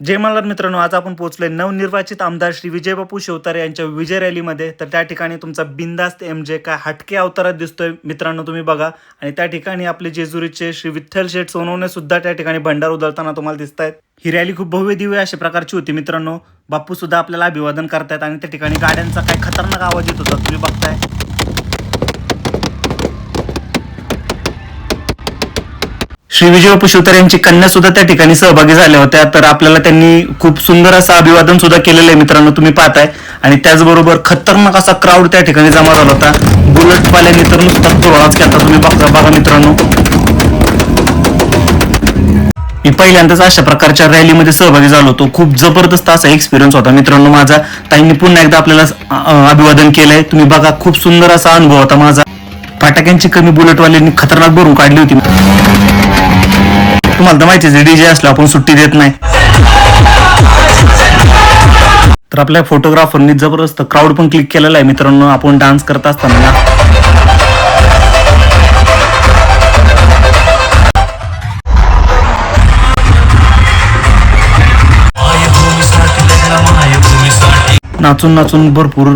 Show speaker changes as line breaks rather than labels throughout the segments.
जय मल्हार मित्रांनो आज आपण पोहोचलोय नवनिर्वाचित आमदार श्री विजयबापू शिवतारे यांच्या विजय रॅलीमध्ये. तर त्या ठिकाणी तुमचा बिंदास्त एम जे काय हटके अवतारात दिसतोय मित्रांनो तुम्ही बघा. आणि त्या ठिकाणी आपले जेजुरीचे श्री विठ्ठल शेठ सोनवणे सुद्धा त्या ठिकाणी भंडार उधळताना तुम्हाला दिसत आहेत ही रॅली खूप भव्य दिव्य अशा प्रकारची होती मित्रांनो. बापू सुद्धा आपल्याला अभिवादन करतायत आणि त्या ठिकाणी गाड्यांचा काय खतरनाक आवाज येत होता तुम्ही बघताय. श्री विजय शिवतारे यांची कन्या सुद्धा त्या ठिकाणी सहभागी झाल्या होत्या. तर आपल्याला त्यांनी खूप सुंदर असं अभिवादन सुद्धा केलेलं आहे मित्रांनो तुम्ही पाहताय. आणि त्याचबरोबर खतरनाक असा क्राऊड त्या ठिकाणी जमा झाला होता. बुलेटवाल्यांनी तर नुसता तोळाच केला तुम्ही बघा बघा मित्रांनो. मी पहिल्यांदाच अशा प्रकारच्या रॅलीमध्ये सहभागी झालो होतो. खूप जबरदस्त असा एक्सपिरियन्स होता मित्रांनो माझा. ताईंनी पुन्हा एकदा आपल्याला अभिवादन केलंय. तुम्ही बघा खूप सुंदर असा अनुभव होता माझा. फटाक्यांची कमी बुलेटवाल्यांनी खतरनाक भरून काढली होती. तुम्हाला तर माहितीच डीजे असला आपण सुट्टी देत नाही. तर आपल्या फोटोग्राफरनी जबरदस्त क्राऊड पण क्लिक केलेला आहे. मित्रांनो आपण डान्स करत असताना नाचून नाचून भरपूर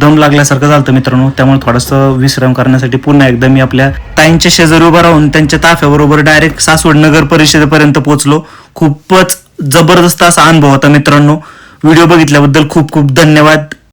दम लागल्यासारखं झालं मित्रांनो. त्यामुळे थोडंसं विश्राम करण्यासाठी पुन्हा एकदा मी आपल्या ताईंच्या शेजारी उभा राहून त्यांच्या ताफ्याबरोबर डायरेक्ट सासवड नगर परिषदेपर्यंत पोहोचलो. खूपच जबरदस्त असा अनुभव होता मित्रांनो. व्हिडिओ बघितल्याबद्दल खूप खूप धन्यवाद.